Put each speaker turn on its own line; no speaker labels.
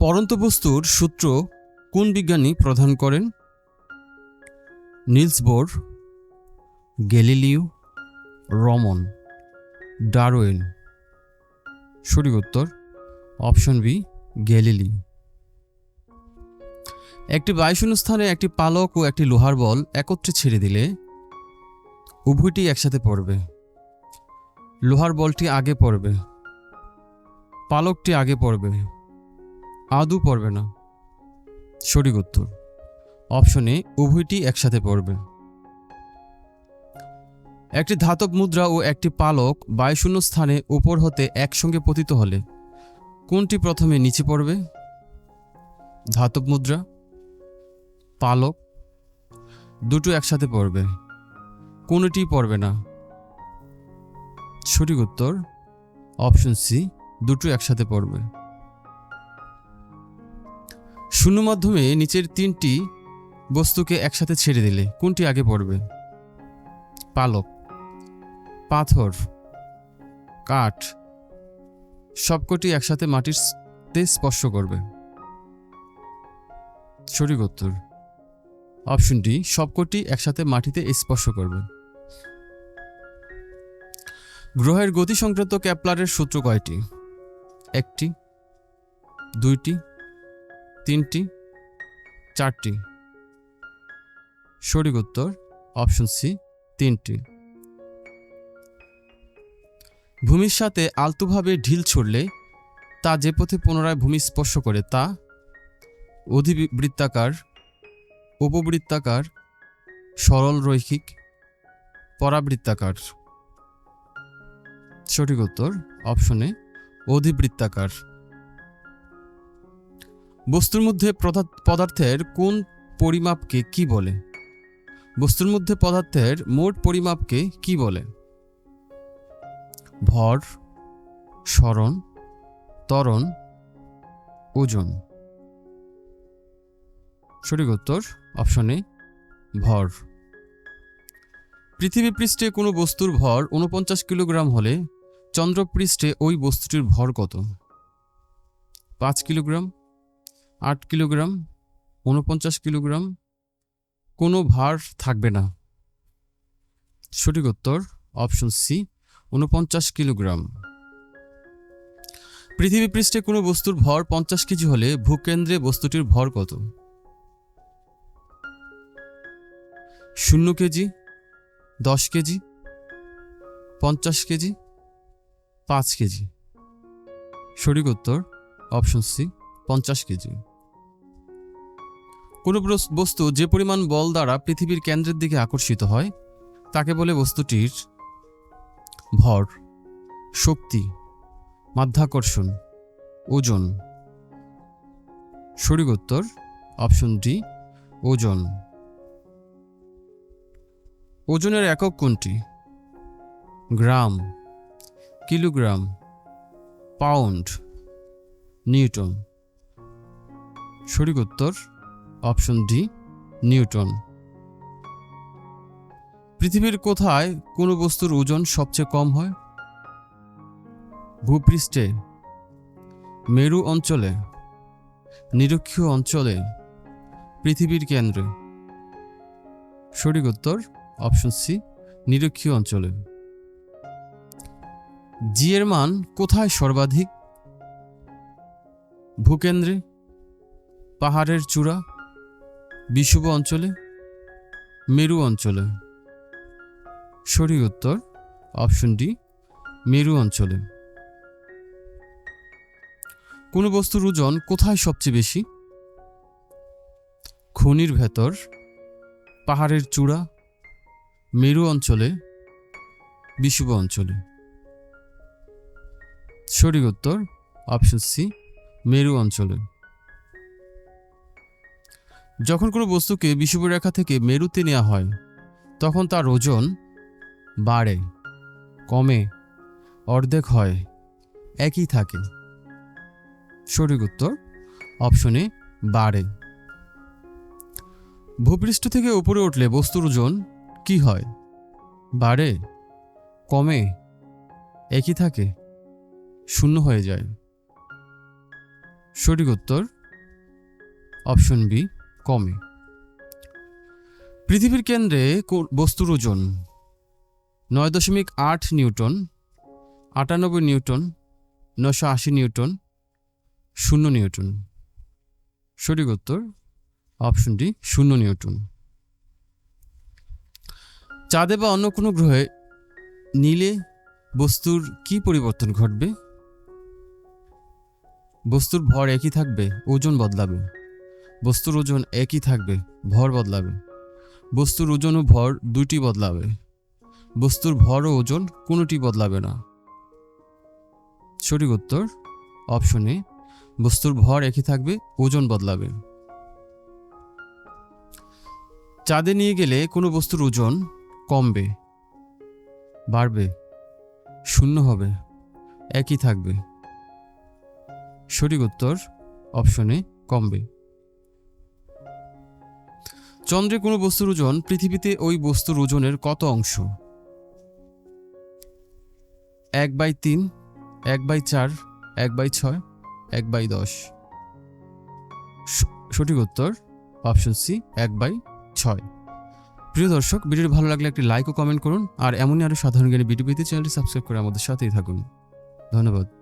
পরন্ত বস্তুর সূত্র কোন বিজ্ঞানী প্রদান করেন? Niels Bohr, Galileo, Raman, Darwin. সঠিক উত্তর অপশন বি, গ্যালিলিও। একটি বায়ুশূন্য স্থানে একটি পালক ও একটি লোহার বল একত্রে ছেড়ে দিলে উভয়টি একসাথে পড়বে। লোহার বলটি আগে পড়বে। পালকটি আগে পড়বে। আদৌ পড়বে না। সঠিক উত্তর। অপশনে উভয়টি একসাথে পড়বে। একটি ধাতব মুদ্রা ও একটি পালক বায়ুশূন্য স্থানে উপর হতে একসঙ্গে পতিত হলে কোনটি প্রথমে নিচে পড়বে? ধাতব মুদ্রা, পালক, দুটো একসাথে পড়বে। কোনোটি পড়বে না। সঠিক উত্তর, অপশন সি, দুটো একসাথে পড়বে। শূন্য মাধ্যমে নিচের তিনটি বস্তুকে একসাথে ছেড়ে দিলে কোনটি আগে পড়বে? পালক, পাথর, কাঠ, সবকটি একসাথে মাটির তে স্পর্শ করবে। সঠিক উত্তর। অপশন ডি, সবকটি একসাথে মাটিতে স্পর্শ করবে। গ্রহের গতি সংক্রান্ত ক্যাপলারের সূত্র কয়টি? একটি, দুইটি তিনটি, চারটি। সঠিক উত্তর অপশন সি তিনটি। ভূমির সাথে আলতোভাবে ঢিল ছুড়লে তা যে পথে পুনরায় ভূমি স্পর্শ করে তা অধিবৃত্তাকার, উপবৃত্তাকার, সরল রৈখিক, পরাবৃত্তাকার। সঠিক উত্তর অপশনে অধিবৃত্তাকার। বস্তুর মধ্যে পদার্থের কোন পরিমাপকে কি বলে? বস্তুর মধ্যে পদার্থের মোট পরিমাপকে কি বলে? ভর, স্মরণ, ত্বরণ, ওজন। সঠিক উত্তর অপশনে ভর। পৃথিবী পৃষ্ঠে কোনো বস্তুর ভর উনপঞ্চাশ কিলোগ্রাম হলে চন্দ্রপৃষ্ঠে ওই বস্তুটির ভর কত? পাঁচ কিলোগ্রাম আট কিলোগ্রাম, উনপঞ্চাশ কিলোগ্রাম, কোনো ভার থাকবে না। সঠিক উত্তর, অপশন সি উনপঞ্চাশ কিলোগ্রাম। পৃথিবী পৃষ্ঠে কোনো বস্তুর ভর পঞ্চাশ কেজি হলে ভূকেন্দ্রে বস্তুটির ভর কত? শূন্য কেজি, দশ কেজি, পঞ্চাশ কেজি, পাঁচ কেজি। সঠিক উত্তর, অপশন সি পঞ্চাশ কেজি। কোনো বস- বস্তু যে পরিমাণ বল দ্বারা পৃথিবীর কেন্দ্রের দিকে আকর্ষিত হয়, তাকে বলে বস্তুটির ভর, শক্তি, মাধ্যাকর্ষণ, ওজন। সঠিক উত্তর অপশন ডি, ওজন। ওজনের একক কোনটি? Gram, kilogram, pound, newton. সঠিক উত্তর অপশন ডি নিউটন পৃথিবীর কোথায় কোনো বস্তুর ওজন সবচেয়ে কম হয়? ভূপৃষ্ঠে, মেরু অঞ্চলে, নিরক্ষীয় অঞ্চলে, পৃথিবীর কেন্দ্রে। সঠিক উত্তর, অপশন সি, নিরক্ষীয় অঞ্চলে। জি এর মান কোথায় সর্বাধিক? ভূকেন্দ্রে, পাহাড়ের চূড়া বিষুব অঞ্চলে, মেরু অঞ্চলে। সঠিক উত্তর অপশন ডি মেরু অঞ্চলে। কোনো বস্তুর ওজন কোথায় সবচেয়ে বেশি? খনির ভেতর, পাহাড়ের চূড়া, মেরু অঞ্চলে বিষুব অঞ্চলে। সঠিক উত্তর অপশন সি মেরু অঞ্চলে। যখন কোনো বস্তুকে বিষুব রেখা থেকে মেরুতে নেওয়া হয়, তখন তার ওজন বাড়ে, কমে, অর্ধেক হয়, একই থাকে। সঠিক উত্তর অপশনে বাড়ে। ভূপৃষ্ঠ থেকে উপরে উঠলে বস্তুর ওজন কি হয়? বাড়ে, কমে, একই থাকে, শূন্য হয়ে যায়। সঠিক উত্তর অপশন বি কমে। পৃথিবীর কেন্দ্রে বস্তুর ওজন নয় দশমিক আট নিউটন, আটানব্বই নিউটন নশো আশি নিউটন, শূন্য নিউটন। সঠিক উত্তর অপশন ডি শূন্য নিউটন। চাঁদে বা অন্য কোনো গ্রহে নীলে বস্তুর কি পরিবর্তন ঘটবে? বস্তুর ভর একই থাকবে, ওজন বদলাবে। বস্তুর ওজন একই থাকবে, ভর বদলাবে। বস্তুর ওজন ও ভর দুটি বদলাবে। বস্তুর ভর ও ওজন কোনোটি বদলাবে না। সঠিক উত্তর, অপশন বস্তুর ভর একই থাকবে, ওজন বদলাবে। চাঁদে নিয়ে গেলে কোনো বস্তুর ওজন কমবে, বাড়বে, শূন্য হবে, একই থাকবে। সঠিক উত্তর, অপশনে কমবে। চন্দ্রে কোনো বস্তুর ওজন পৃথিবীতে ওই বস্তুর ওজনের কত অংশ? এক বাই তিন, এক বাই চার, এক বাই ছয়, এক বাই দশ। সঠিক উত্তর, অপশন সি, এক বাই ছয়। প্রিয় দর্শক, ভিডিওটি ভালো লাগলে একটি লাইক ও কমেন্ট করুন, আর এমনই আরও সাধারণ জ্ঞানী ভিডিও পেতে চ্যানেলটি সাবস্ক্রাইব করে আমাদের সাথেই থাকুন। ধন্যবাদ।